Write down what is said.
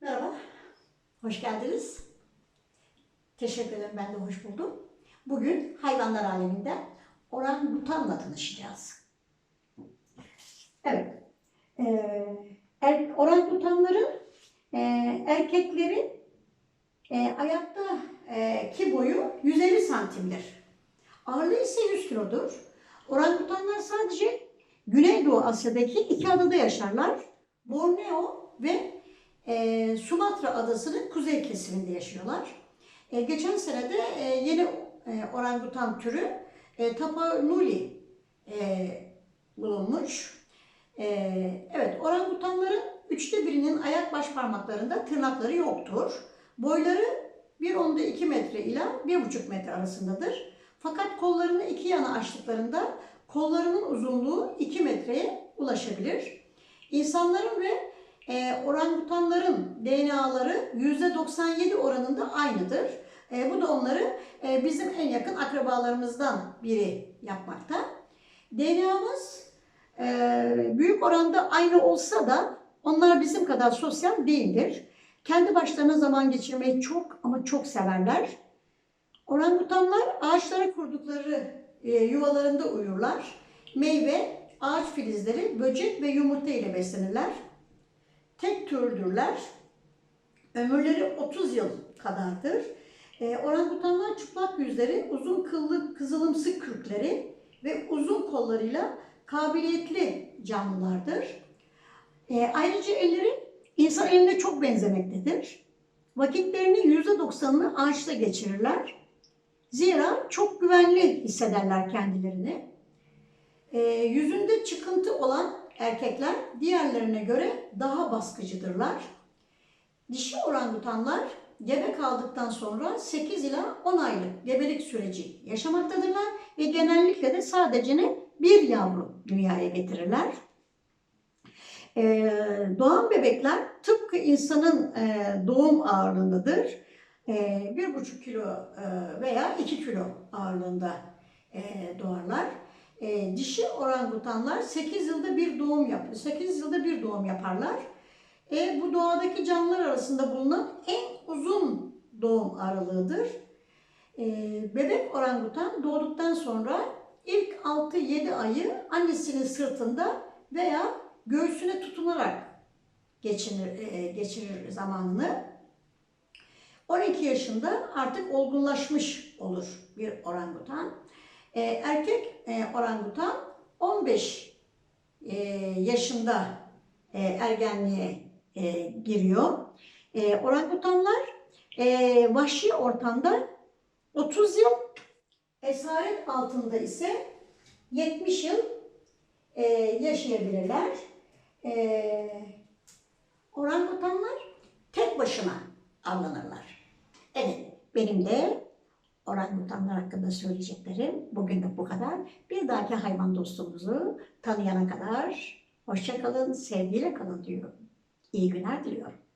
Merhaba, hoş geldiniz. Teşekkür ederim, ben de hoş buldum. Bugün hayvanlar aleminde orangutanla tanışacağız. Evet, ee, er, orangutanların e, erkeklerin e, ayakta e, ki boyu 150 santimdir. Ağırlığı ise 100 kilodur. Orangutanlar sadece Güneydoğu Asya'daki iki adada yaşarlar. Borneo ve e, Sumatra adasının kuzey kesiminde yaşıyorlar. E, geçen sene de e, yeni e, orangutan türü e, Tapanuli e, bulunmuş. E, evet, orangutanların üçte birinin ayak baş parmaklarında tırnakları yoktur. Boyları 1.2 metre ile 1.5 metre arasındadır. Fakat kollarını iki yana açtıklarında kollarının uzunluğu 2 metreye ulaşabilir. İnsanların ve e, orangutanların DNA'ları %97 oranında aynıdır. E, bu da onları e, bizim en yakın akrabalarımızdan biri yapmakta. DNA'mız e, büyük oranda aynı olsa da onlar bizim kadar sosyal değildir. Kendi başlarına zaman geçirmeyi çok ama çok severler. Orangutanlar ağaçlara kurdukları e, yuvalarında uyurlar. Meyve, ağaç filizleri, böcek ve yumurta ile beslenirler. Türdürler. Ömürleri 30 yıl kadardır. E, orangutanlar çıplak yüzleri, uzun kıllı kızılımsı kürkleri ve uzun kollarıyla kabiliyetli canlılardır. E, ayrıca elleri insan eline çok benzemektedir. Vakitlerinin %90'ını ağaçta geçirirler. Zira çok güvenli hissederler kendilerini. E, yüzünde çıkıntı olan erkekler diğerlerine göre daha baskıcıdırlar. Dişi orangutanlar gebe kaldıktan sonra 8 ila 10 aylık gebelik süreci yaşamaktadırlar ve genellikle de sadece bir yavru dünyaya getirirler. Ee, doğan bebekler tıpkı insanın e, doğum ağırlığındadır. E, bir buçuk kilo e, veya 2 kilo ağırlığında e, doğarlar. E, dişi orangutanlar 8 yılda bir doğum yapıyor. 8 yılda bir doğum yaparlar. E, bu doğadaki canlılar arasında bulunan en uzun doğum aralığıdır. E, bebek orangutan doğduktan sonra ilk 6-7 ayı annesinin sırtında veya göğsüne tutunarak geçirir, e, geçirir zamanını. 12 yaşında artık olgunlaşmış olur bir orangutan. E, erkek e, orangutan 15 e, yaşında e, ergenliğe e, giriyor. E, orangutanlar e, vahşi ortamda 30 yıl, esaret altında ise 70 yıl e, yaşayabilirler. E, orangutanlar tek başına avlanırlar. Evet, benim de orangutanlar hakkında söyleyeceklerim bugünlük bu kadar. Bir dahaki hayvan dostumuzu tanıyana kadar hoşça kalın, sevgiyle kalın diyorum. İyi günler diliyorum.